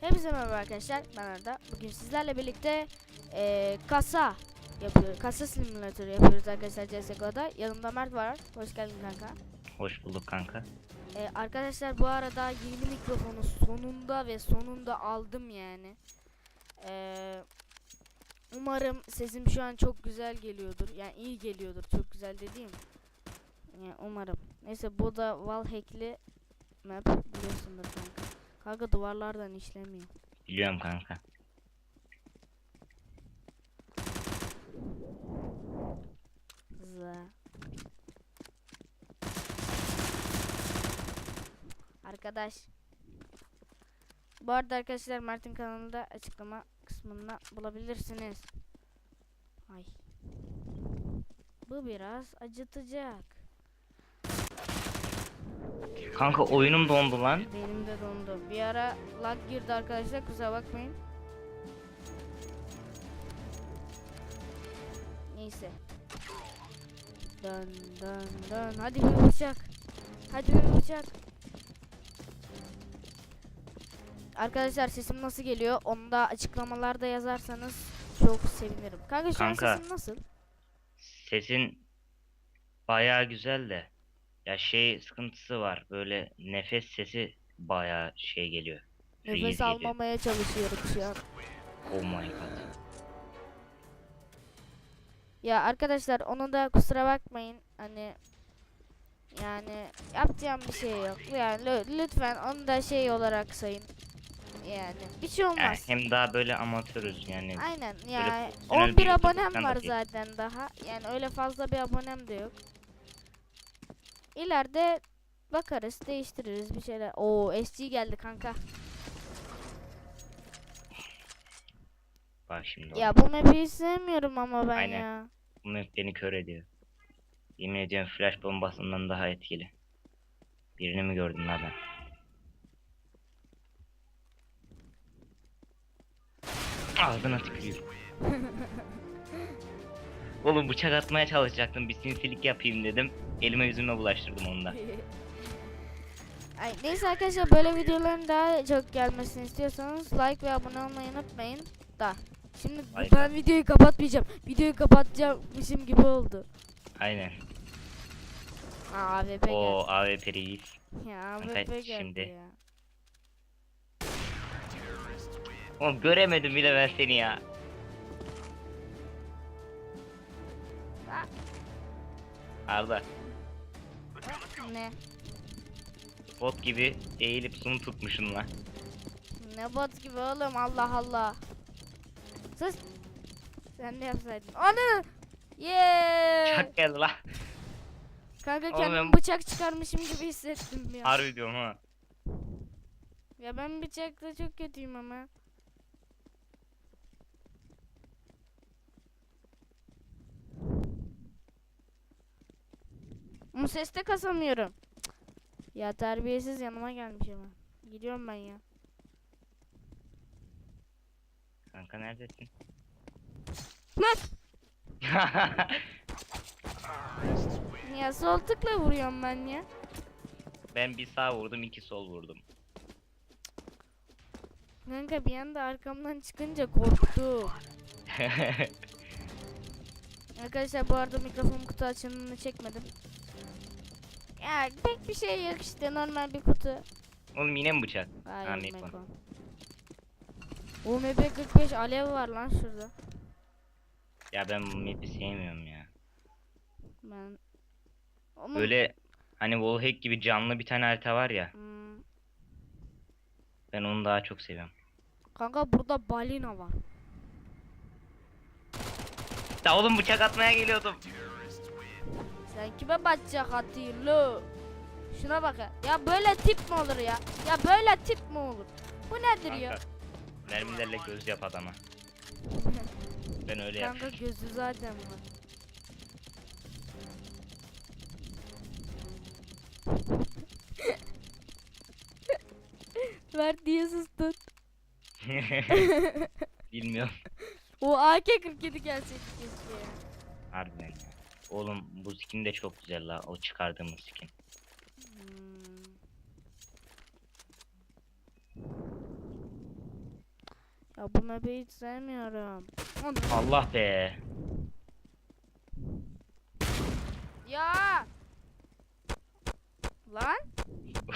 Hepinize merhaba arkadaşlar. Ben Arda. Bugün sizlerle birlikte eee, kasa yapıyoruz. Kasa simülatörü yapıyoruz arkadaşlar CSGO'da. Yanımda Mert var. Hoş geldin kanka. Hoş bulduk kanka. Eee, arkadaşlar bu arada yeni mikrofonu sonunda ve sonunda aldım yani. Eee, umarım sesim şu an çok güzel geliyordur. Yani iyi geliyordur. Çok güzel dediğim. Yani umarım. Neyse bu da wallhack'li map biliyorsundur kanka. Kanka duvarlardan işlemiyor. Biliyorum kanka. Zı. Arkadaş. Bu arada arkadaşlar Mert'in kanalında açıklama kısmında bulabilirsiniz. Ay. Bu biraz acıtacak. Kanka oyunum dondu lan. Benim de dondu. Bir ara lag girdi arkadaşlar kusura bakmayın. Neyse. Dön dön dön. Hadi bir bıçak. Hadi bir bıçak. Arkadaşlar sesim nasıl geliyor? Onu da açıklamalarda yazarsanız çok sevinirim. Kanka şu an Kanka. sesim nasıl? Sesin bayağı güzel de. Ya şey sıkıntısı var. Böyle nefes sesi bayağı şey geliyor. Nefes Freeze geliyor. almamaya çalışıyorum şu an. Oh my god. Ya arkadaşlar onu da kusura bakmayın. Hani yani yapacağım bir şey yok. Yani lü- lütfen onu da şey olarak sayın. Yani bir şey olmaz. hem daha böyle amatörüz yani. Aynen ya profesyonel 11 bir abonem var değil. zaten daha. Yani öyle fazla bir abonem de yok. İleride bakarız, değiştiririz bir şeyler. Oo SG geldi kanka. Bak şimdi Ya bu map'i sevmiyorum ama ben Aynen. ya. bu map beni kör ediyor. Yemin ediyorum flash bombasından daha etkili. Birini mi gördün lan ben? Ağzına tükürüyorum. Oğlum bıçak atmaya çalışacaktım. Bir sinsilik yapayım dedim. Elime yüzüme bulaştırdım onu da. Ay, neyse arkadaşlar böyle videoların daha çok gelmesini istiyorsanız like ve abone olmayı unutmayın da. Şimdi Ay ben videoyu kapatmayacağım. Videoyu kapatacakmışım gibi oldu. Aynen. Aa AWP O AWP reis. geldi. Ya AWP geldi şimdi. ya. Oğlum göremedim bile ben seni ya. Arda Ne? bot gibi eğilip sunu tutmuşsun lan. Ne bot gibi oğlum Allah Allah. Sus. Sen de yapsaydın. Onu. Yeah. Çak geldi lan. Kanka Oğlum kendimi ben- bıçak çıkarmışım gibi hissettim ya. Harbi diyorum ha. Ya ben bıçakta çok kötüyüm ama. Ama kasamıyorum. Cık. Ya terbiyesiz yanıma gelmiş ama. Gidiyorum ben ya. Kanka neredesin? Lan! Ya sol tıkla vuruyorum ben ya. ben bir sağ vurdum iki sol vurdum. Kanka bir anda arkamdan çıkınca korktum. Arkadaşlar bu arada mikrofon kutu açılımını çekmedim. Ya pek bir şey yok işte normal bir kutu. Oğlum yine mi bıçak? Hayır Ha, Mekon. Mekon. O MP45 alev var lan şurada. Ya ben map'i sevmiyorum ya. Ben Oğlum, Böyle hani wallhack gibi canlı bir tane harita var ya. hmm, Ben onu daha çok seviyorum. kanka burada balina var. Ya oğlum bıçak atmaya geliyordum. Sen kime batacak atayım lo? Şuna bak ya. Ya böyle tip mi olur ya? Ya böyle tip mi olur? Bu nedir ya? Kanka. Mermilerle göz yap adama. Ben öyle Kanka yapıyorum. gözü zaten var. Ver diye sustun. Bilmiyorum. O AK-47 gelseydi keşke ya. Harbiden ya. Oğlum bu skin de çok güzel la. O çıkardığımız skin. Hmm. Ya bu map'i hiç sevmiyorum. Allah be. Ya! Lan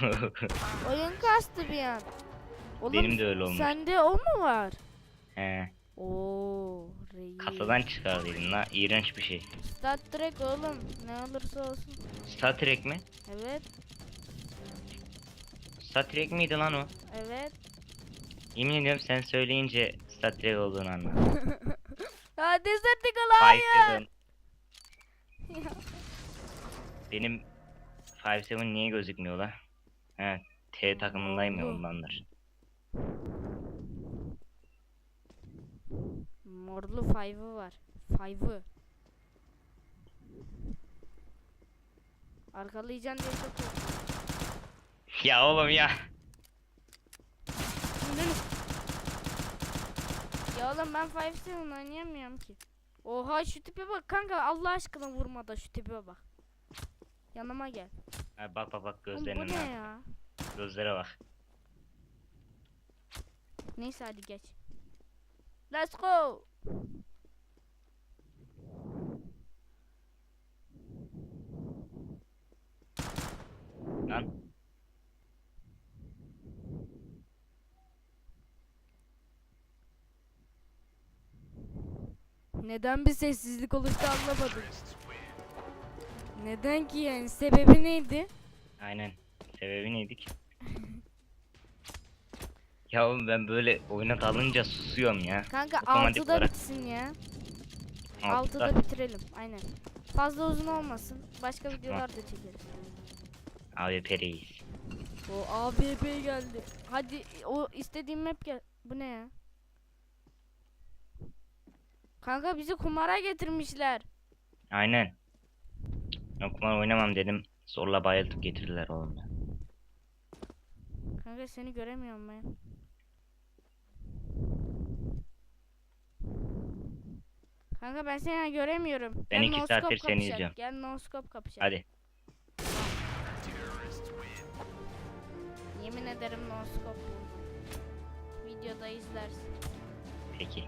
oyun kastı bir an. Oğlum, Benim de öyle olmuş. Sende o mu var? He. Oo. Kasadan çıkardıydım la. İğrenç bir şey. Star Trek oğlum. Ne olursa olsun. Star Trek mi? Evet, Star Trek miydi lan o? evet. Yemin ediyorum sen söyleyince Star Trek olduğunu anladım. Ya Desertical hayır. 5-7. Benim 5-7 niye gözükmüyor la? He. T takımındayım ya ondandır. Morlu five'ı var. Five'ı. Arkalayacaksın diye çok korktum. Ya oğlum ya. Ya oğlum ben Five Seven oynayamıyorum ki. Oha şu tipe bak kanka Allah aşkına vurma da şu tipe bak. Yanıma gel. Ha, bak bak bak Oğlum gözlerine bu ne bak. ya? Gözlere bak. Neyse hadi geç. Let's go. Lan. Neden bir sessizlik oluştu anlamadım. Neden ki yani? Sebebi neydi? Aynen. Sebebi neydi ki? Ya oğlum ben böyle oyuna dalınca susuyorum ya. Kanka Otomatik 6'da olarak. bitsin ya. Altıda. 6'da bitirelim. Aynen. Fazla uzun olmasın. Başka videolar da çekeriz. Abi periyiz. O ABB geldi. Hadi o istediğim map gel. Bu ne ya? Kanka bizi kumara getirmişler. Aynen. Ben kumar oynamam dedim. Zorla bayıltıp getirdiler oğlum ya. Kanka seni göremiyorum ben. Kanka ben seni göremiyorum. Ben Gel iki no saattir seni kapışalım. izliyorum. Gel no scope kapışalım. Hadi. Yemin ederim no scope. Videoda izlersin. Peki.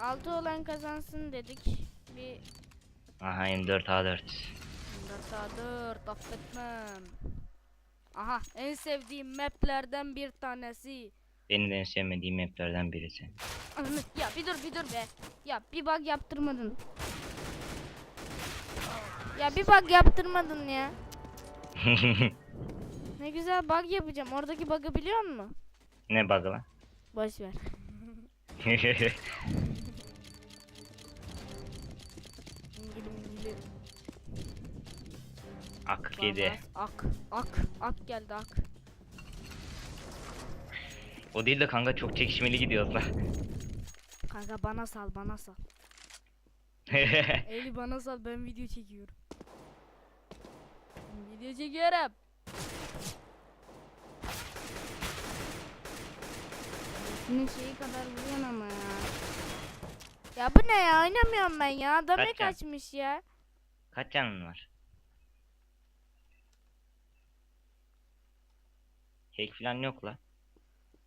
Altı olan kazansın dedik. Bir Aha M4 A4. 4 4 affetmem. Aha en sevdiğim maplerden bir tanesi. Benim de en sevmediğim maplerden birisi. Ya bir dur bir dur be. Ya bir bug yaptırmadın. Ya bir bug yaptırmadın ya. Ne güzel bug yapacağım. Oradaki bug'ı biliyor musun? ne bug lan? Boş ver. İngilim ingilim. Ak yedi. Ak. Ak. Ak geldi ak. O değil de kanka çok çekişmeli gidiyoruz lan. Kanka bana sal bana sal. Eli bana sal ben video çekiyorum. Video çekiyorum. Senin şeyi kadar vuruyorsun ama ya. Ya bu ne ya oynamıyorum ben ya. Adam ne Kaç can? kaçmış ya. Kaç canın var? Hack falan yok la.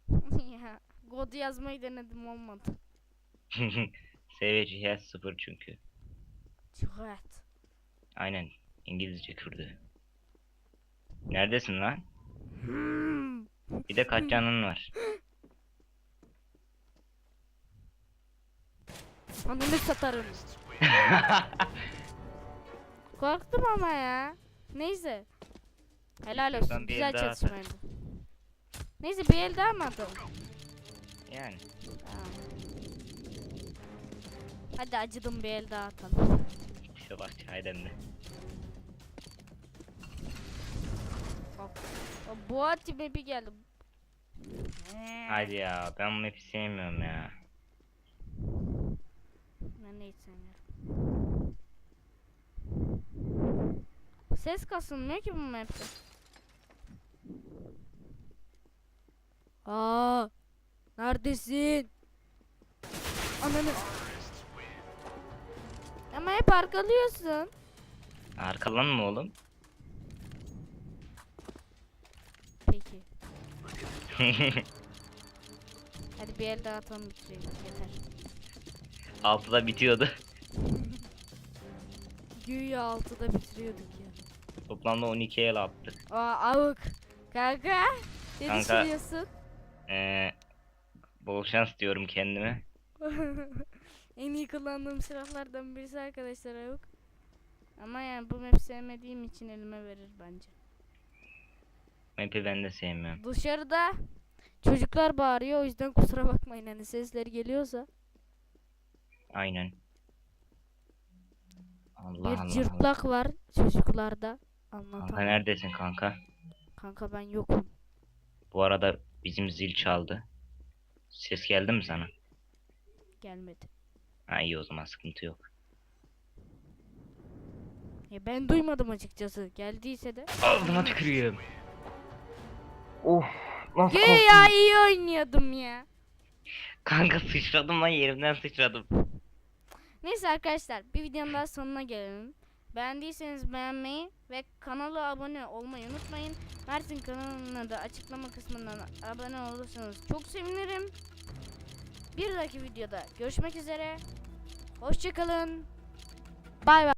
ya. God yazmayı denedim olmadı. SVC has 0 çünkü. Çıkart. Aynen. İngilizce kürdü. Neredesin lan? Hmm. Bir de kaç canın var? Ananı satarım. Korktum ama ya. Neyse. Helal olsun. Güzel çatışmaydı. Neyse bir el daha mı atalım? yani. Tamam. Hadi acıdım bir el daha atalım. İşte bak çay demle. Bak. O boğa tipi bir geldi. Hadi ya ben bu map'i sevmiyorum ya. Ben de hiç sevmiyorum. Ses kasılmıyor ki bu map'te. Aa! Neredesin? Ananı. Ama hep arkalıyorsun. Arkalanma oğlum. Peki. Hadi bir el daha atalım bitirelim. Yeter. Altıda bitiyordu. Güya altıda bitiriyorduk ya. Toplamda 12 el attık. Aa avuk. Kanka. Ne Kanka. düşünüyorsun? Ee, bol şans diyorum kendime. en iyi kullandığım silahlardan birisi arkadaşlar avuk. Ama yani bu map sevmediğim için elime verir bence. Map'i ben de sevmiyorum. Dışarıda çocuklar bağırıyor o yüzden kusura bakmayın hani sesleri geliyorsa. Aynen. Allah bir Allah. Allah. cırtlak var çocuklarda. Kanka Anlatamam. neredesin kanka? Kanka ben yokum. Bu arada bizim zil çaldı. Ses geldi mi sana? Gelmedi. Ha iyi o zaman sıkıntı yok. Ya ben duymadım açıkçası. Geldiyse de. Ağzıma tükürüyorum. Of nasıl Ya iyi oynuyordum ya. Kanka sıçradım lan yerimden sıçradım. Neyse arkadaşlar bir videonun daha sonuna gelelim. Beğendiyseniz beğenmeyi ve kanala abone olmayı unutmayın. Mert'in kanalına da açıklama kısmından abone olursanız çok sevinirim. Bir dahaki videoda görüşmek üzere. Hoşçakalın. Bay bay.